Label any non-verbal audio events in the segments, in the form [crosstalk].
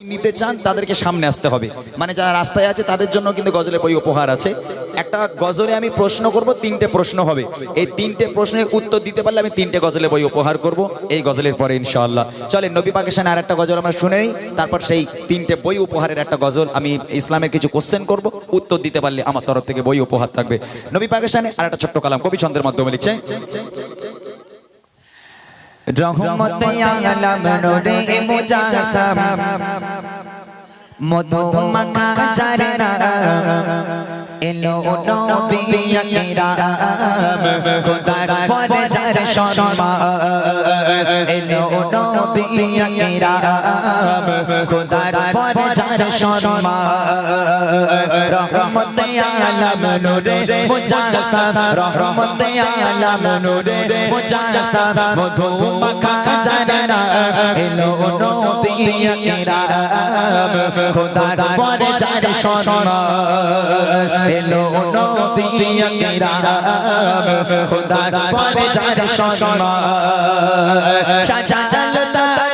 নিতে চান, তাদেরকে সামনে আসতে হবে। মানে যারা রাস্তায় আছে, তাদের জন্য কিন্তু গজলের বই উপহার আছে। একটা গজলে আমি প্রশ্ন করব, তিনটে প্রশ্ন হবে। এই তিনটে প্রশ্নের উত্তর দিতে পারলে আমি তিনটে গজলের বই উপহার করব। এই গজলের পরে ইনশাআল্লাহ। চলে নবী পাকিস্তান আর একটা গজল আমরা শুনে নিই। তারপর সেই তিনটে বই উপহারের একটা গজল আমি ইসলামের কিছু কোশ্চেন করব। উত্তর দিতে পারলে আমার তরফ থেকে বই উপহার থাকবে। নবী পাকিস্তানে আর একটা ছোট্ট কালাম কবি ছন্দের মাধ্যমে লিখছে রহমত আলম নূরে মুজাসসাম মধু মাখা চারনা এলো নবী আকরাম খোদার পরে যার সম্মান। এলো নবী আকরাম খোদার পরে যার সম্মান। রহমত আলম নূরে মুজাসসাম রহমত আলম নূরে মুজাসসাম মধু মাখা চারনা এলো নবী আকরাম খোদার পরে যার সম্মান। এলো নবী আকরাম খোদার পরে যার সম্মান। সাজাল তারা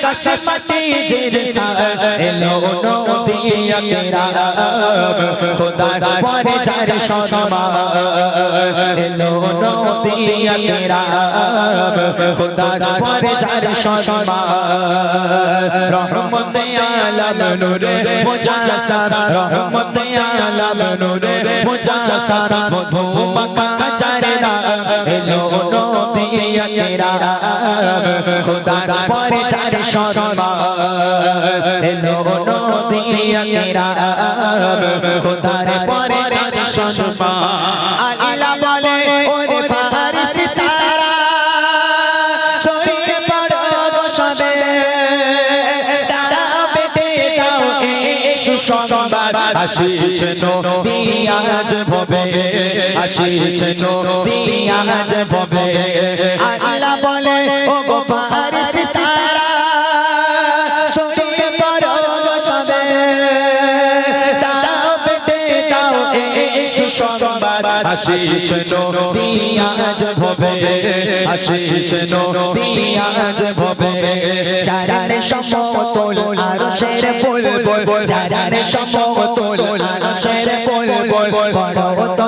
ওসিলা আকাশ মাটি জিরসা এলো নবী আকরাম খোদার পরে যার সম্মান, এলো নবী আকরাম খোদার পরে যার সম্মান, রহমত আলম নূরে মুজাসসার রহমত আলম নূরে মুজাসসার মধু মাখা চারনা এলো নবী আকরাম খোদার পরে যার খোদার পরে আল্লাহ বলে ওরে ফারিস তারা ছড়িয়ে পড়ো গো সবে দাও পেটে দাও এই সুসংবাদ আসিছে নবী আজ ভবে আসিছে নবী আজ ভবে আল্লাহ সুসংবাদ আসিছে ভবে। আসিছে নবী ভবে। চারানে সমতল আরশের বুলবুল, চারানে সমতল আরশের বুলবুল বড় তর তো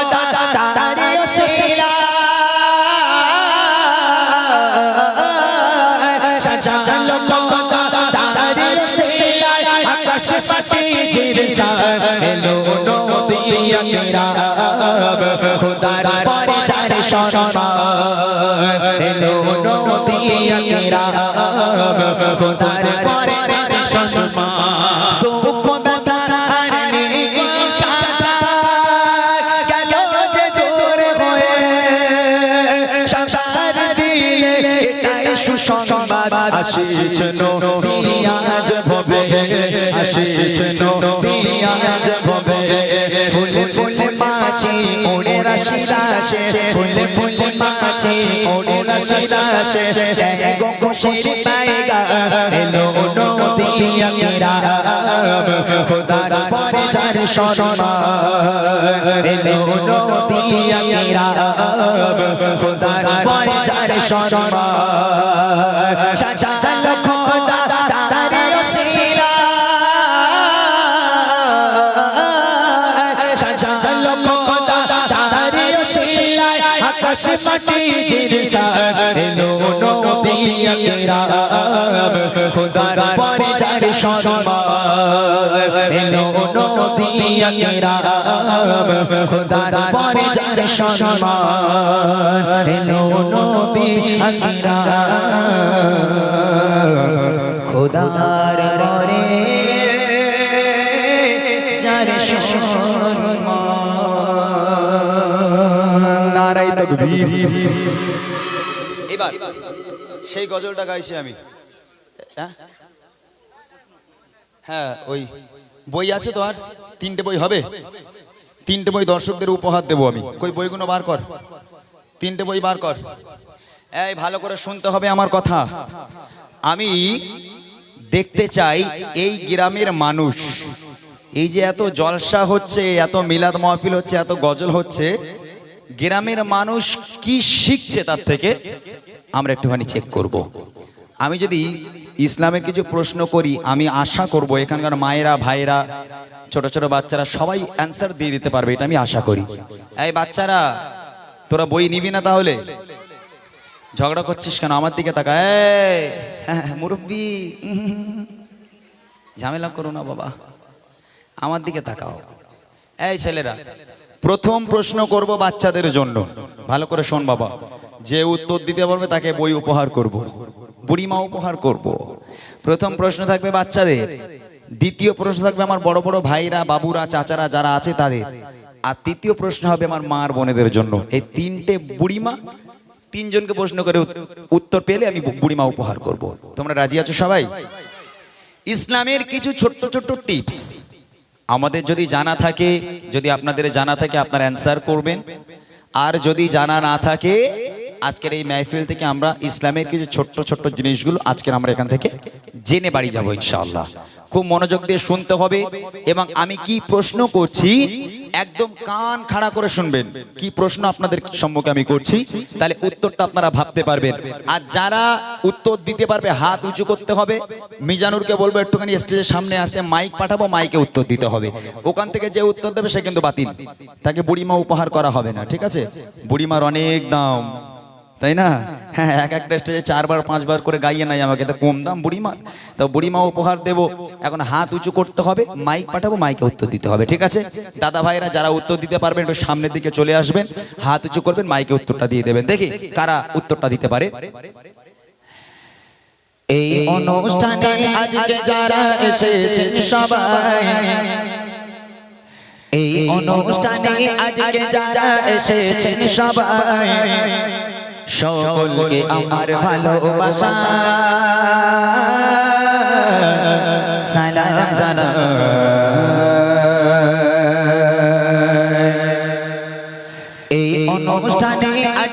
আকরাম খোদার পরে যার সম্মান এলো নবী আকরাম খোদার পরে যার সম্মান দুঃখ ব্যথা নেই সাথা গেল যে জোরে হয়ে সংসার দিলে এটাই সুসংবাদ আসিছে নবী আজ ভবে আসিছে নবী আজ রাশে ফুল ফুল মাছি, ওড়ে রাশি রাশে গো খুশির পাইগা, এলো নবী আকরাম খোদার পরে যার সম্মান, এলো নবী আকরাম খোদার পরে যার সম্মান, সাজালো খোদা আকাশ মাটি জিরসা এলো নবী আকরাম খোদার পরে যার সম্মান। এলো নবী আকরাম খোদার পরে যার সম্মান। এলো নবী আকরাম খোদার পরে যার সম্মান। এবার, সেই গজলটা গাইছি আমি। হ্যাঁ? হ্যাঁ ওই বই আছে তো আর? তিনটে বই হবে? তিনটে বই দর্শকদের উপহার দেবো আমি। কই, বইগুলো বার কর। তিনটে বই বার কর। এই, ভালো করে শুনতে হবে আমার কথা। আমি দেখতে চাই এই গ্রামের মানুষ। এই যে এত জলসা হচ্ছে, এত মিলাদ মাহফিল হচ্ছে, এত গজল হচ্ছে গ্রামের মানুষ কি শিখছে তার থেকে, আমরা একটুখানি চেক করব। আমি যদি ইসলামের কিছু প্রশ্ন করি, আমি আশা করব এখানকার মায়েরা ভাইরা ছোট ছোট বাচ্চারা সবাই অ্যান্সার দিয়ে দিতে পারবে, এটা আমি আশা করি। এই বাচ্চারা, তোরা বই নিবি না তাহলে? ঝগড়া করছিস কেন? আমার দিকে তাকা এই হ্যাঁ মুরব্বী ঝামেলা করো না বাবা। আমার দিকে তাকাও। এই ছেলেরা প্রথম প্রশ্ন করব বাচ্চাদের জন্য। ভালো করে শোন বাবা। যে উত্তর দিতে পারবে তাকে বই উপহার করব। বুড়িমা উপহার করব। প্রথম প্রশ্ন থাকবে বাচ্চাদের। দ্বিতীয় প্রশ্ন থাকবে আমার বড় বড় ভাইরা, বাবুরা, চাচারা যারা আছে তাদের। আর তৃতীয় প্রশ্ন হবে আমার মার বোনেদের জন্য। এই তিনটে বুড়িমা তিনজনকে প্রশ্ন করে উত্তর পেলে আমি বুড়িমা উপহার করব। তোমরা রাজি আছো সবাই? ইসলামের কিছু ছোট্ট ছোট্ট টিপস। আমাদের যদি জানা থাকে, যদি আপনাদের জানা থাকে, আপনার অ্যান্সার করবেন। আর যদি জানা না থাকে, আজকের এই মাহফিল থেকে আমরা ইসলামের কিছু ছোট্ট ছোট্ট জিনিসগুলো আজকের আমরা এখান থেকে জেনে বাড়ি যাব ইনশাআল্লাহ। খুব মনোযোগ দিয়ে শুনতে হবে এবং আমি কি প্রশ্ন করছি একদম কান খাড়া করে শুনবেন। কি প্রশ্ন আপনাদের সম্মুখে আমি করছি? তাহলে উত্তরটা আপনারা ভাবতে পারবেন। আর যারা উত্তর দিতে পারবে, হাত উঁচু করতে হবে। মিজানুরকে বলব, একটুখানি স্টেজের সামনে আসতে মাইক পাঠাবো, মাইকে উত্তর দিতে হবে। ওখান থেকে যে উত্তর দেবে, সে কিন্তু বাতিল। তাকে বুড়িমা উপহার করা হবে না, ঠিক আছে? বুড়িমার অনেক দাম। তাই না? হ্যাঁ এক একটা স্টেজে চারবার, পাঁচবার করে গাইয়ে নাই আমাকে। তো কম দাম বুড়িমার। তো বুড়িমা উপহার দেব। এখন হাত উঁচু করতে হবে মাইক পাঠাবো মাইকে উত্তর দিতে হবে, ঠিক আছে? দাদা ভাইরা যারা উত্তর দিতে পারবেন, একটু সামনের দিকে চলে আসবেন। হাত উঁচু করবেন মাইকে উত্তরটা দিয়ে দেবেন। দেখি, কারা উত্তরটা দিতে পারে? এই অনুষ্ঠানে আজকে যারা এসেছে সবাই, এই অনুষ্ঠানে আজকে যারা এসেছে সবাই সকলকে আমার ভালোবাসা। সালাম জানা এই অনুষ্ঠানে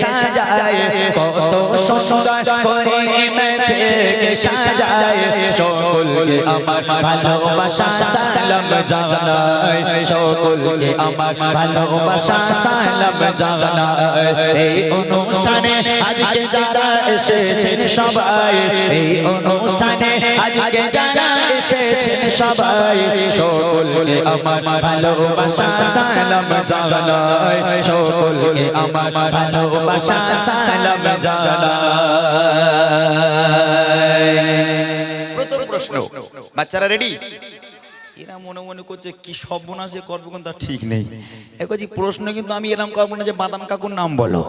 সাজায়, কত সুন্দর করে মেঘকে সাজায়। সকলকে আমার ভালোবাসা, সালাম জানাই সকলকে আমার ভালোবাসা, সালাম জানাই এই অনুষ্ঠানে আজকে যারা এসেছেন সবাই, এই অনুষ্ঠানে আজকে যারা এসেছেন সবাই। সকলকে আমার ভালোবাসা সালাম জানাই। সকলকে আমার ভালোবাসা সালাম জানাই। প্রথম প্রশ্ন, বাচ্চারা রেডি এরা মনে মনে করছে, কি সর্বনাশ যে করব কিন্তু তার ঠিক নেই। একছি প্রশ্ন কিন্তু আমি এরকম করব না যে বাদাম কাকুর নাম বলো।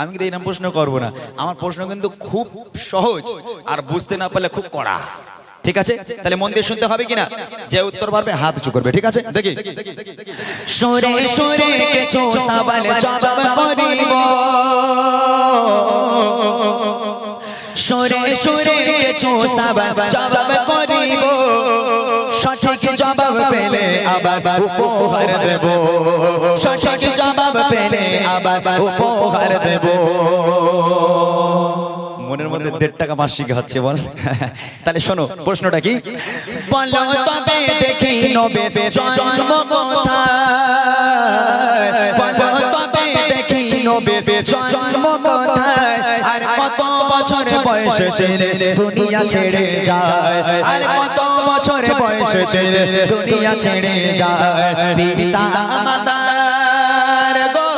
আমি কিন্তু এরকম প্রশ্ন করব না। আমার প্রশ্ন কিন্তু খুব সহজ আর বুঝতে না পারলে খুব কড়া। ঠিক আছে? তাহলে মন দিয়ে শুনতে হবে কিনা? যে উত্তর পারবে হাত উঁচু করবে ঠিক আছে? দেখি। সরে সরে কিছু সওয়াল জবাব করিব। সরে সরে কিছু সওয়াল জবাব করিব। সঠিক জবাব পেলে আবার উপহার দেব। সঠিক জবাব পেলে আবার উপহার দেব। মনের মধ্যে দেড় টাকা মাসিক হচ্ছে বল। [laughs] তাহলে শোনো প্রশ্নটা কি? বলো তবে দেখি নবে জন্ম কোথায়। বলো তবে দেখি নবে জন্ম কোথায়। আর কত বছর বয়সে তেরে দুনিয়া ছেড়ে যায়। আর কত বছর বয়সে তেরে দুনিয়া ছেড়ে যায়। পিতা গো।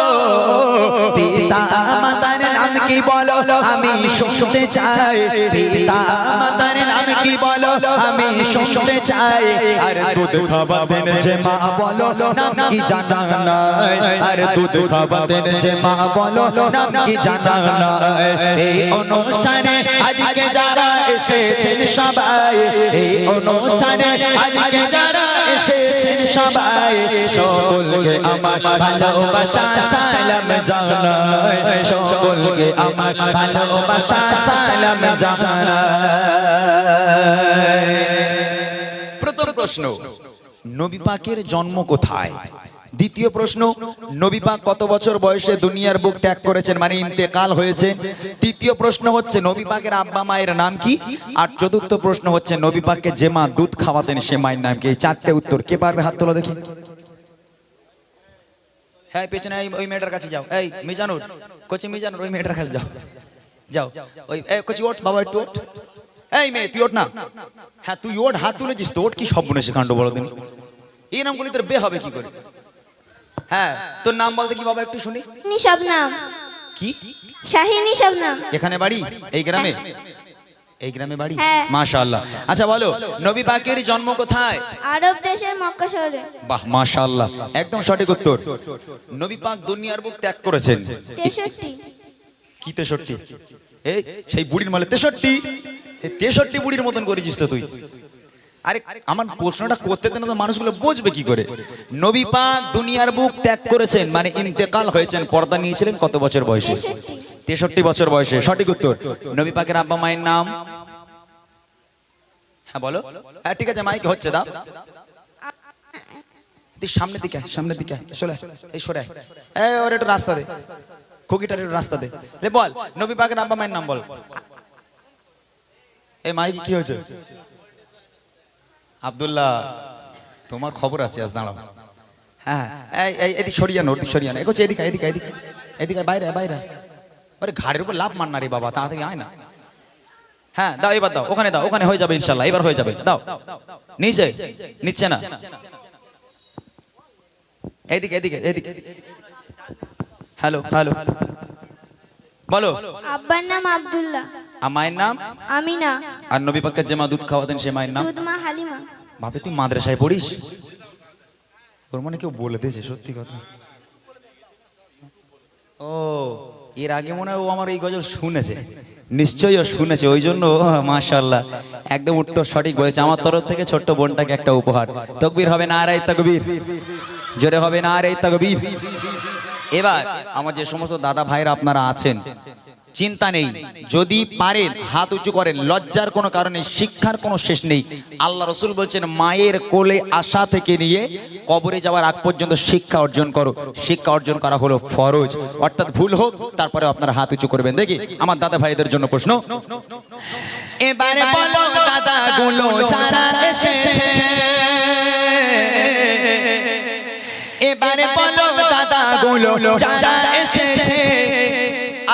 কি বলো? আমি শুনতে চাই। পিতা মাতার নাম কি বলো? আমি শুনতে চাই। আর দুধ খাওয়াতেন যে মা বলো, নাম কি জানা নাই? আর দুধ খাওয়াতেন যে মা বলো, নাম কি জানা নাই? এই অনুষ্ঠানে আজকে যারা এসেছেন সবাই, এই অনুষ্ঠানে আজকে যারা এসেছেন সবাই, সকলকে আমার ভালোবাসা সালাম জানাই, সকলকে আমার ভালোবাসা সালাম জানাই। প্রথম প্রশ্ন, নবী পাকের জন্ম কোথায়? দ্বিতীয় প্রশ্ন, নবী পাক কত বছর বয়সে দুনিয়ার বুক ত্যাগ করেছেন মানে ইন্তেকাল হয়েছে? তৃতীয় প্রশ্ন হচ্ছে, নবী পাকের আব্বা মায়ের নাম কি? আর চতুর্থ প্রশ্ন হচ্ছে, নবী পাককে যে মা দুধ খাওয়াতেন, সে মায়ের নাম কি? এই চারটে উত্তর, কে পারবে হাত তোলা দেখি? হ্যাঁ পেছনে ওই মেয়েটার কাছে যাও। এই, মিজানুর, কোচি মিজানুর, ওই মেয়েটার কাছে যাও। যাও। ওই কোচি, ওঠ, বাবা, একটু ওঠ। এই মেয়ে, তুই ওঠ না। হ্যাঁ তুই ওঠ, হাত তুলেছিস তো, ওঠ কি সব বলেছে কাণ্ড বড় দিন এই নামগুলি তোর বে হবে কি করে? হ্যাঁ তোর নাম বলতে কি বাবা একটু শুনি? শাহিনী শবনাম কি? শাহিনী শবনাম এখানে বাড়ি? এই গ্রামে? এই গ্রামে বাড়ি? হ্যাঁ। মাশাআল্লাহ। আচ্ছা বলো নবী পাকের জন্ম কোথায়? আরব দেশের মক্কা শহরে। বাহ মাশাআল্লাহ। একদম সঠিক উত্তর। নবী পাক দুনিয়ার বুক ত্যাগ করেছেন। তেষট্টি। কি তেষট্টি? এই সেই বুড়ির মালে তেষট্টি? এই তেষট্টি বুড়ির মতন করেছিস তো তুই। আরে আমার প্রশ্নটা করতে দেন তো মানুষগুলো বুঝবে কি করে? নবী পাক দুনিয়ার বুক ত্যাগ করেছেন মানে ইন্তেকাল হয়েছেন পর্দা নিয়েছিলেন কত বছর বয়সে? তেষট্টি বছর বয়সে সঠিক উত্তর। নবী পাকের আব্বা মায়ের নাম? হ্যাঁ বলো। হ্যাঁ ঠিক আছে মাইক হচ্ছে দা তুই সামনের দিকে সামনের দিকে চলে এই সরে এই ওর একটু রাস্তা দে। খুকিটার একটু রাস্তা দে। লে বল নবী পাকের আব্বা মায়ের নাম বল। এই মাইক কি হয়েছে? আব্দুল্লাহ তোমার খবর আছে আজ দাঁড়াও। হ্যাঁ এই এই এদিক সরিয়ে ওদিক সরিয়ে আনো এগোচ্ছে এদিকে এদিকে এদিকে এদিকে বাইরে বাইরে। আরে ঘাড়ের উপর লাভ মার না রে বাবা তাড়াতাড়ি আয় না। হ্যাঁ দাও এবার দাও ওখানে দাও ওখানে হয়ে যাবে ইনশাল্লাহ এবার হয়ে যাবে। দাও নিচে নিচ্ছে না। এইদিকে এদিকে এদিকে। Hello hello. বলো। আব্বার নাম আব্দুল্লাহ। আর মায়ের নাম? আমিনা। আর নবী পাককে যে মা দুধ খাওয়াতেন সে মায়ের নাম? দুধমা হালিমা। বাপে, তুই মাদ্রাসায় পড়িস? ওর মনে কেউ বলে দিয়েছে, সত্যি কথা। ও, এর আগে মনে হয় ও আমার এই গজল শুনেছে। নিশ্চয়ই ও শুনেছে, ওই জন্য মাশাল্লাহ একদম উত্তর সঠিক বলেছে। আমার তরফ থেকে ছোট্ট বোনটাকে একটা উপহার। তকবীর হবে না রাই তকবীর। জোরে হবে না রাই তকবীর। এবার আমার যে সমস্ত দাদা ভাইরা আপনারা আছেন, চিন্তা নেই। যদি পারেন, হাত উঁচু করেন, লজ্জার কোনো কারণে, শিক্ষার কোনো শেষ নেই। আল্লাহ রসুল বলছেন, মায়ের কোলে আসা থেকে নিয়ে কবরে যাওয়ার আগ পর্যন্ত শিক্ষা অর্জন করো। শিক্ষা অর্জন করা হলো ফরজ। অর্থাৎ ভুল হোক তারপরে আপনারা হাত উঁচু করবেন। দেখি, আমার দাদা ভাইদের জন্য প্রশ্ন। দাদা এবারে বলো দাদা গুলো যারা এসেছে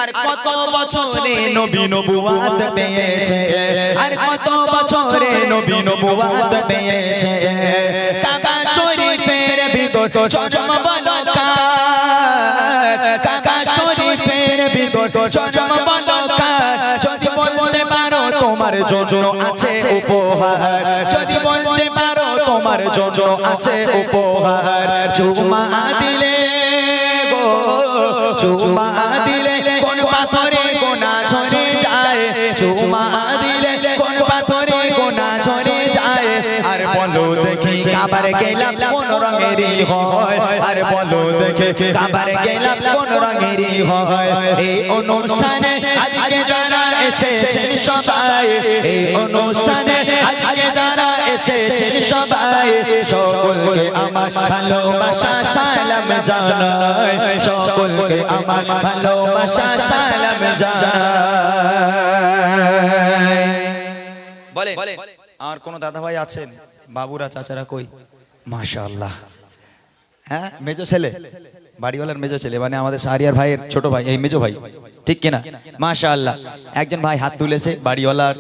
আর কত বছরে নবী নবুয়াত পেয়েছে? আর কত বছরে নবী নবুয়াত পেয়েছে? কাবা শরীফের ভিতর বলো কার কাবা শরীফের ভিতর বলো যদি বলতে পারো তোমার জন্য আছে উপহার। যদি বলতে পারো তোমার জন্য আছে উপহার। চুমা দিলে গো চুমা কাবার গেলাম কোন রঙেরই হয়? আর বলো দেখে কাবার গেলাম কোন রঙেরই হয়? এই অনুষ্ঠানে আজকে যারা এসেছেন সবাই এই অনুষ্ঠানে আজকে যারা এসেছেন সবাই সকলকে আমার ভালোবাসা সালাম জানাই। সকলকে আমার ভালোবাসা সালাম জানাই। বলে আর কোন দাদা ভাই আছেন? বাবুরা, চাচারা কই? মাশাআল্লাহ। হ্যাঁ? মেজো ছেলে? বাড়িওয়ালার মেজো ছেলে মানে আমাদের শাহরিয়ার ভাইয়ের ছোট ভাই, এই মেজো ভাই। ঠিক কিনা? মাশাআল্লাহ। একজন ভাই হাত তুলেছে, বাড়িওয়ালার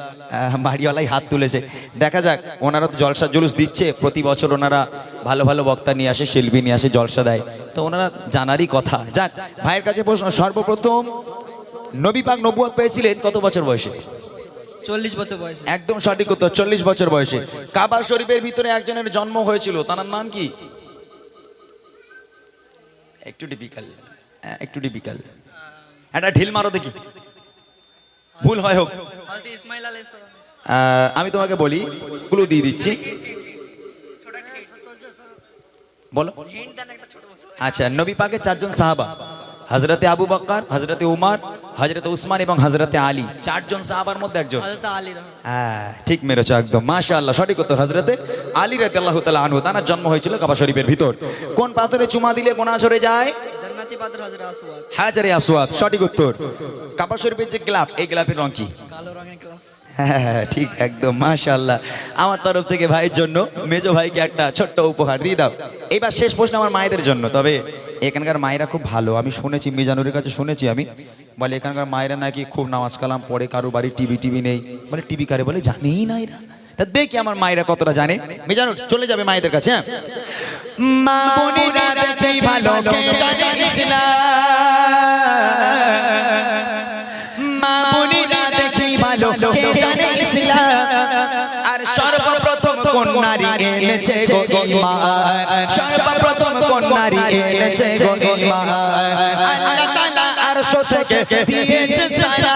বাড়িওয়ালাই হাত তুলেছে। দেখা যাক, ওনারা তো জলসা জুলুস দিচ্ছে। প্রতি বছর ওনারা ভালো ভালো বক্তা নিয়ে আসে, শিল্পী নিয়ে আসে, জলসা দেয়। তো ওনারা জানারই কথা। যাক, ভাইয়ের কাছে প্রশ্ন, সর্বপ্রথম, নবী পাক নবুয়াত পেয়েছিলেন কত বছর বয়সে? চল্লিশ বছর বয়সে। একদম সঠিক উত্তর চল্লিশ বছর বয়সে। কাবা শরীফের ভিতরে একজনের জন্ম হয়েছিল তার নাম কি? একটু ডিফিকাল একটু ডিফিকাল একটা ঢিল মারো দেখি। ভুল হয় হোক। আমি তোমাকে বলি ক্লু দিয়ে দিচ্ছি। বলো। আচ্ছা নবী পাকে চারজন সাহাবা হজরতে আবু বক্কর হজরতে উমার হজরতে উসমান এবং হজরতে আলী চারজন সাহাবার মধ্যে একজন। আলী হ্যাঁ ঠিক মেরেছো একদম। মাশা আল্লাহ সঠিক উত্তর হজরতে আলী রাতে আল্লাহ তালা আনহু তার জন্ম হয়েছিল কাবা শরীফের ভিতর। কোন পাথরে চুমা দিলে গোনা ঝরে যায়? হাজারে আসওয়াদ সঠিক উত্তর। কাবা শরীফের যে গ্লাভ এই গ্লাভের রং কি? কালো রঙের হ্যাঁ ঠিক একদম মাশাআল্লাহ। আমার তরফ থেকে ভাইয়ের জন্য মেজো ভাইকে একটা ছোট্ট উপহার দিয়ে দাও। এবার শেষ প্রশ্ন আমার মায়েদের জন্য তবে এখানকার মায়েরা খুব ভালো আমি শুনেছি মিজানুরের কাছে শুনেছি আমি। বলে, এখানকার মায়েরা নাকি খুব নামাজ কালাম পড়ে, কারও বাড়ি টিভি টিভি নেই। বলে, টিভি কারে বলে? জানেই না এরা। তা দেখি আমার মায়েরা কতটা জানে। মিজানুর চলে যাবে মায়েদের কাছে হ্যাঁ? সর্বপ্রথম কোন নারী এনেছে গো সর্বপ্রথম কোন নারী এনেছে গো আরশ থেকে দিয়েছে সালাম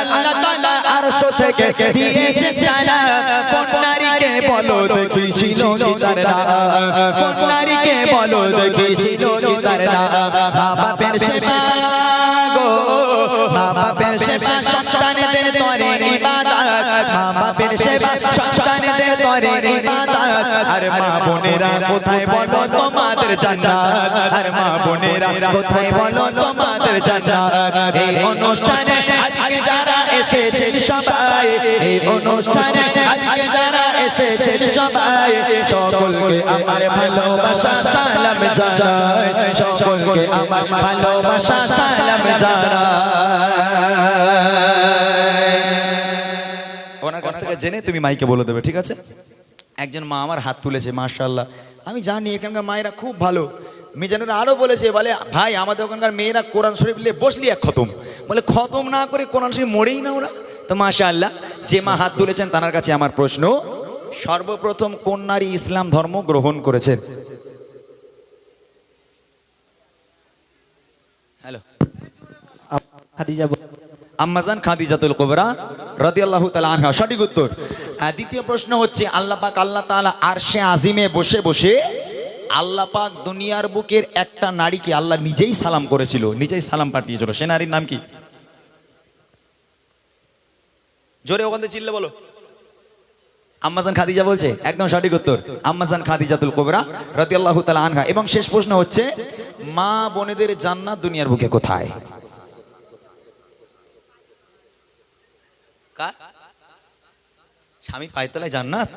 আল্লাহ তাআলা আরশ থেকে দিয়েছে সালাম কোন নারীকে বলো দেখি ছিল কি তার নাম কোন নারীকে বলো দেখি ছিল কি তার নাম মা বাপের সেবা গো। মা বাপের সেবা সন্তানদের তরে ইবাদত। মা বাপের সেবা তরে ইবাদত। আর মা বোনেরা কোথায় বলো তোমাদের জান্নাত? আর মা বোনেরা কোথায় বলো তোমাদের জান্নাত? এই অনুষ্ঠানে আজকে যারা এসেছেন সবাই এই অনুষ্ঠানে আজকে যারা এসেছেন সবাই সকলকে আমার ভালোবাসা সালাম জানাই। সকলকে আমার ভালোবাসা সালাম জানাই। ওনার কাছ থেকে জেনে তুমি মাইকে বলে দেবে ঠিক আছে? একজন মা আমার হাত তুলেছে মাশাল্লাহ আমি জানি এখানকার মায়েরা খুব ভালো। মিজানুরা আরও বলেছে বলে ভাই আমাদের ওখানকার মেয়েরা কোরআন শরীফ নিয়ে বসলি এক খতম। বলে খতম না করে কোরআন শরীফ মরেই না ওরা? তো মাশাল্লাহ যে মা হাত তুলেছেন তার কাছে আমার প্রশ্ন সর্বপ্রথম কোন নারী ইসলাম ধর্ম গ্রহণ করেছেন হ্যালো। খাদিজা আম্মাজান খাদিজাতুল কুবরা রাদিয়াল্লাহু তাআলা আনহা। সঠিক উত্তর। দ্বিতীয় প্রশ্ন হচ্ছে, আল্লাহ পাক আল্লাহ তাআলা আরশে আজিমে বসে বসে আল্লাহ পাক দুনিয়ার বুকের একটা নারীকে আল্লাহ নিজেই সালাম করেছিল, নিজেই সালাম পাঠিয়েছিল। সে নারীর নাম কি? জোরে ওখান থেকে চিল্লে বলো। আম্মাজান খাদিজা বলছে? একদম সঠিক উত্তর। আম্মাজান খাদিজাতুল কুবরা রাদিয়াল্লাহু তাআলা আনহা। এবং শেষ প্রশ্ন হচ্ছে, মা বোনেদের জান্নাত দুনিয়ার বুকে কোথায়? কার? স্বামী পায়তলায় জান্নাত?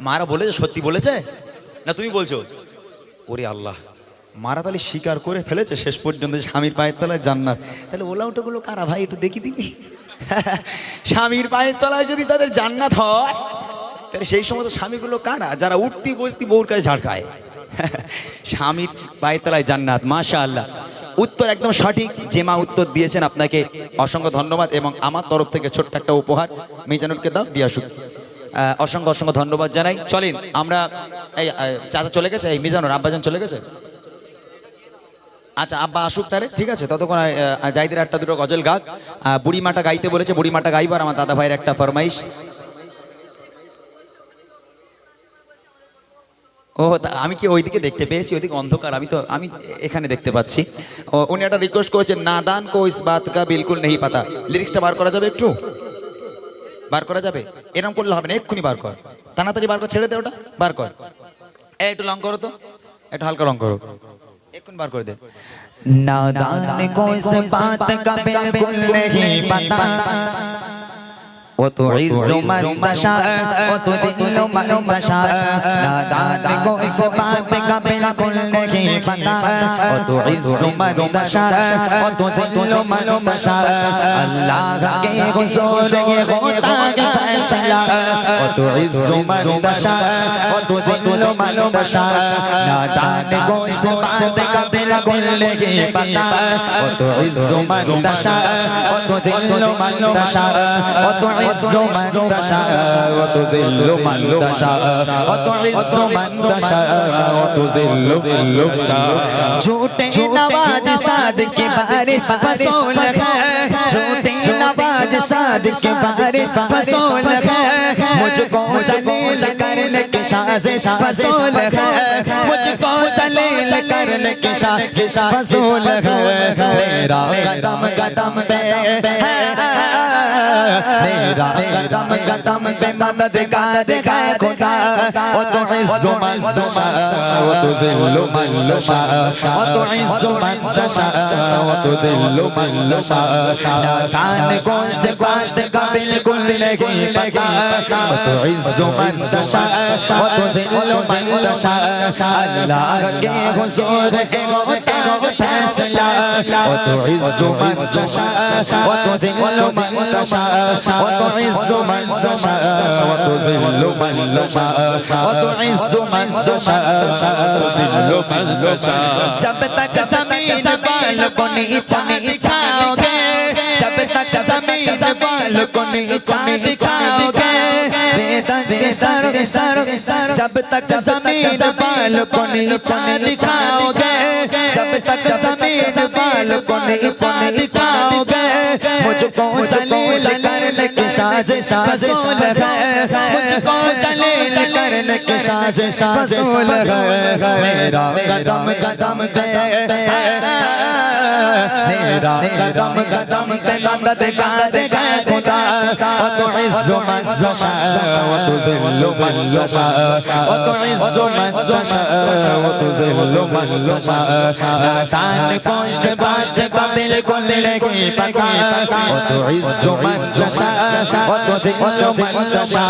মারা বলেছে, সত্যি বলেছে? না তুমি বলছো? ওরে আল্লাহ মারা তাহলে স্বীকার করে ফেলেছে শেষ পর্যন্ত স্বামীর পায়ের তলায় জান্নাত। তাহলে ওলা ওটাগুলো কারা ভাই, একটু দেখি দিবি? [laughs] স্বামীর পায়ের তলায় যদি তাদের জান্নাত হয়, তাহলে সেই সমস্ত স্বামীগুলো কারা? যারা উঠতি বসতি বউর কাছে ঝাড় খায়। [laughs] স্বামীর পায়ের তলায় জান্নাত মাশা আল্লাহ উত্তর একদম সঠিক। যে মা উত্তর দিয়েছেন আপনাকে। অসংখ্য ধন্যবাদ এবং আমার তরফ থেকে ছোট্ট একটা উপহার মিজানুরকে দাও দিয়ে আসুক অসংখ্য অসংখ্য ধন্যবাদ জানাই। চলেন আমরা এই চাচা চলে গেছে? এই মিজানুর আব্বাজান চলে গেছে? আচ্ছা আব্বা আসুক তারে ঠিক আছে? ততক্ষণ আহ, জাইদের একটা দুটো গজল গাক। আহ, বুড়ি মাটা গাইতে বলেছে বুড়ি মাটা গাইবার আমার দাদা ভাইয়ের একটা ফরমাইশ। ও আমি কি ওইদিকে দেখতে পেয়েছি? ওইদিকে অন্ধকার। আমি তো, আমি এখানে দেখতে পাচ্ছি। উনি একটা রিকোয়েস্ট করেছেন নাদান কো ইস বাত কা বিলকুল নেই পাতা। লিরিক্সটা বার করা যাবে একটু? বার করা যাবে? এরম করলে হবে না, এক্ষুনি বার কর। তাড়াতাড়ি বার কর, ছেড়ে দে ওটা, বার কর। একটু লং করো তো। একটু হালকা লং করো। এখন বার করে দে। নাদান কো ইস বাত কা বিলকুল নেই পাতা। وتعز من تشاء وتذل من تشاء نادان کو اس بات کا بالکل نہیں پتا وتعز من تشاء وتذل من تشاء اللہ کے حضور یہ ہوتا ہے فیصلہ وتعز من تشاء وتذل من تشاء نادان کو اس بات کا بالکل نہیں پتا وتعز من تشاء وتذل من تشاء وتعز تعز من تشاء وتذل من تشاء وتعز من تشاء وتذل من تشاء جھوٹے نواز صادق بارش فصول ہے جھوٹے नवाज शाद के बारिश फसोल है मुझको जलील करने की साजिश फसोल है मुझको जलील करने की साजिश फसोल है मेरा कदम कदम पे मेरा कदम कदम पे मदद का देखा खुदा ओ तो इज्जु मन दशा ओ तो जिल्लु मन दशा ओ तो इज्जु मन दशा ओ तो जिल्लु मन दशा पठान कौन से पास का बिल्कुल नहीं पता तो इज्जो मन दशा और तो दिलो मन दशा अल्लाह के हुजूर होता फैसला और तो इज्जो मन दशा और तो दिलो मन दशा और तो इज्जो मन दशा और तो दिलो मन दशा और तो इज्जो मन दशा दिलो मन दशा जब तक जमीन बाल को नहीं छाओगे ज़मीन बाल को नीचा दिखाओगे? जब तक ज़मीन बाल को नीचा दिखाओगे? जब तक ज़मीन बाल को नीचा दिखाओगे? मुझको सलील करने की साजिश फसूल है। मुझको सलील करने की साजिश फसूल है। मेरा कदम कदम है میرا قدم قدم تے لندت گاندے گئے خدا و تو عز من یشا و تو ذل من یشا و تو عز من یشا و تو ذل من یشا ناتان کون سے بات کا بالکل نہیں پتا و تو عز من یشا و تو ذل من یشا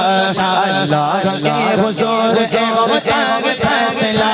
اللہ کے حضور ہے مطلب فیصلہ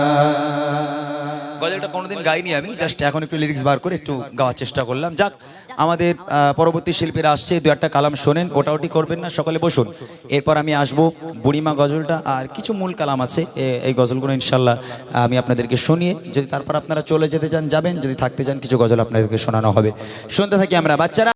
কোনোদিন গাইনি আমি জাস্ট এখন একটু লিরিক্স বার করে একটু গাওয়ার চেষ্টা করলাম। যাক, আমাদের পরবর্তী শিল্পীরা আসছে, দু একটা কালাম শোনেন ওটা ওটি করবেন না, সকালে বসুন। এরপর আমি আসব বুড়িমা গজলটা, আর কিছু মূল কালাম আছে এই গজলগুলো ইনশাল্লাহ, আমি আপনাদেরকে শুনিয়ে, যদি তারপর আপনারা চলে যেতে চান, যাবেন, যদি থাকতে চান, কিছু গজল আপনাদেরকে শোনানো হবে। শুনতে থাকি আমরা, বাচ্চারা।